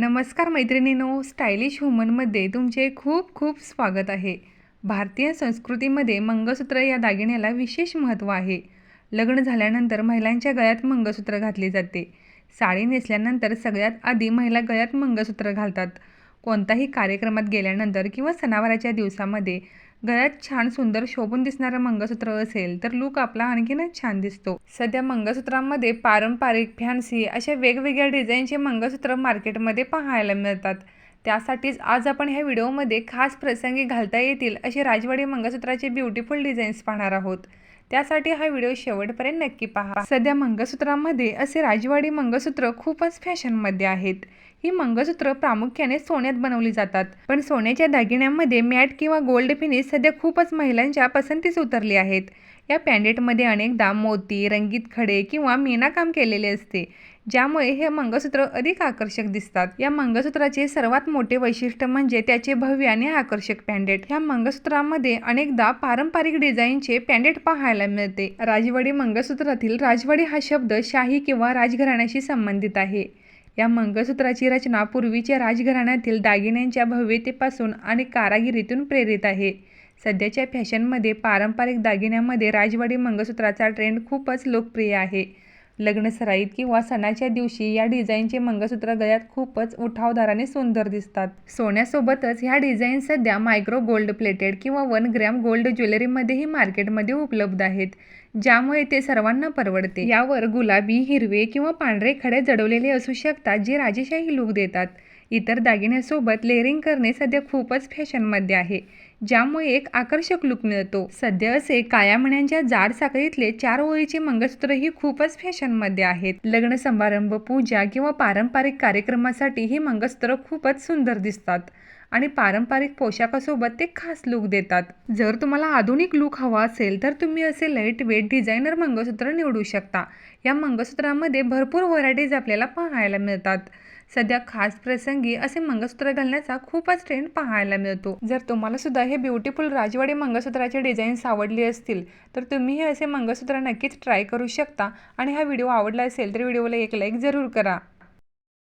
नमस्कार मैत्रिणींनो स्टायलिश वुमनमध्ये तुमचे खूप खूप स्वागत आहे. भारतीय संस्कृतीमध्ये मंगळसूत्र या दागिन्याला विशेष महत्त्व आहे. लग्न झाल्यानंतर महिलांच्या गळ्यात मंगळसूत्र घातले जाते. साडी नेसल्यानंतर सगळ्यात आधी महिला गळ्यात मंगळसूत्र घालतात. कोणताही कार्यक्रमात गेल्यानंतर किंवा सणावाराच्या दिवसामध्ये गळ्यात छान सुंदर शोभून दिसणारं मंगळसूत्र असेल तर लूक आपला आणखीनच छान दिसतो. सध्या मंगळसूत्रांमध्ये पारंपरिक फॅन्सी अशा वेगवेगळ्या डिझाईनचे मंगळसूत्र मार्केटमध्ये पाहायला मिळतात. त्यासाठीच आज आपण ह्या व्हिडिओमध्ये खास प्रसंगी घालता येतील असे राजवाडी मंगळसूत्राचे ब्युटिफुल डिझाईन्स पाहणार आहोत. त्यासाठी हा व्हिडिओ शेवटपर्यंत नक्की पहा. सध्या मंगळसूत्रामध्ये असे राजवाडी मंगळसूत्र खूपच फॅशनमध्ये आहेत. ही मंगळसूत्र प्रामुख्याने सोन्यात बनवली जातात. पण सोन्याच्या दागिन्यांमध्ये मॅट किंवा गोल्ड फिनिश सध्या खूपच महिलांच्या पसंतीस उतरली आहेत. या पॅन्डेटमध्ये अनेकदा मोती रंगीत खडे किंवा मीनाकाम केलेले असते ज्यामुळे हे मंगळसूत्र अधिक आकर्षक दिसतात. या मंगळसूत्राचे सर्वात मोठे वैशिष्ट्य म्हणजे त्याचे भव्य आणि आकर्षक पॅन्डेट. ह्या मंगळसूत्रामध्ये अनेकदा पारंपरिक डिझाईनचे पॅन्डेट पाहायला मिळते. राजवाडी मंगळसूत्रातील राजवाडी हा शब्द शाही किंवा राजघराण्याशी संबंधित आहे. या मंगळसूत्राची रचना पूर्वीच्या राजघराण्यातील दागिन्यांच्या भव्यतेपासून आणि कारागिरीतून प्रेरित आहे. सध्याच्या फॅशनमध्ये पारंपरिक दागिन्यांमध्ये राजवाडी मंगळसूत्राचा ट्रेंड खूपच लोकप्रिय आहे. लग्नसराईत किंवा सणाच्या दिवशी या डिझाईनचे मंगळसूत्र गळ्यात खूपच उठावदाराने सुंदर दिसतात. सोन्यासोबतच ह्या डिझाईन सध्या मायक्रो गोल्ड प्लेटेड किंवा वन ग्रॅम गोल्ड ज्वेलरीमध्येही मार्केटमध्ये उपलब्ध आहेत ज्यामुळे ते सर्वांना परवडते. यावर गुलाबी हिरवे किंवा पांढरे खडे जडवलेले असू शकतात जे राजेशाही लूक देतात. इतर दागिन्यासोबत लेअरिंग करणे सध्या खूपच फॅशनमध्ये आहे ज्यामुळे एक आकर्षक लुक मिळतो. सध्या असे काया म्हण्यांच्या जाड साखळीतले चार ओळीचे मंगळसूत्र ही खूपच फॅशनमध्ये आहेत. लग्न समारंभ पूजा किंवा पारंपरिक कार्यक्रमासाठी ही मंगळसूत्र खूपच सुंदर दिसतात आणि पारंपरिक पोशाखासोबत ते खास लुक देतात. जर तुम्हाला आधुनिक लुक हवा असेल तर तुम्ही असे लाइट वेट डिझायनर मंगळसूत्र निवडू शकता. या मंगळसूत्रामध्ये भरपूर व्हरायटीज आपल्याला पाहायला मिळतात. सध्या खास प्रसंगी असे मंगळसूत्र घालण्याचा खूपच ट्रेंड पाहायला मिळतो. जर तुम्हाला सुद्धा हे ब्युटिफुल राजवाडी मंगळसूत्राचे डिझाईन्स आवडले असतील तर तुम्ही हे असे मंगळसूत्र नक्कीच ट्राय करू शकता. आणि हा व्हिडिओ आवडला असेल तर व्हिडिओला एक लाईक जरूर करा.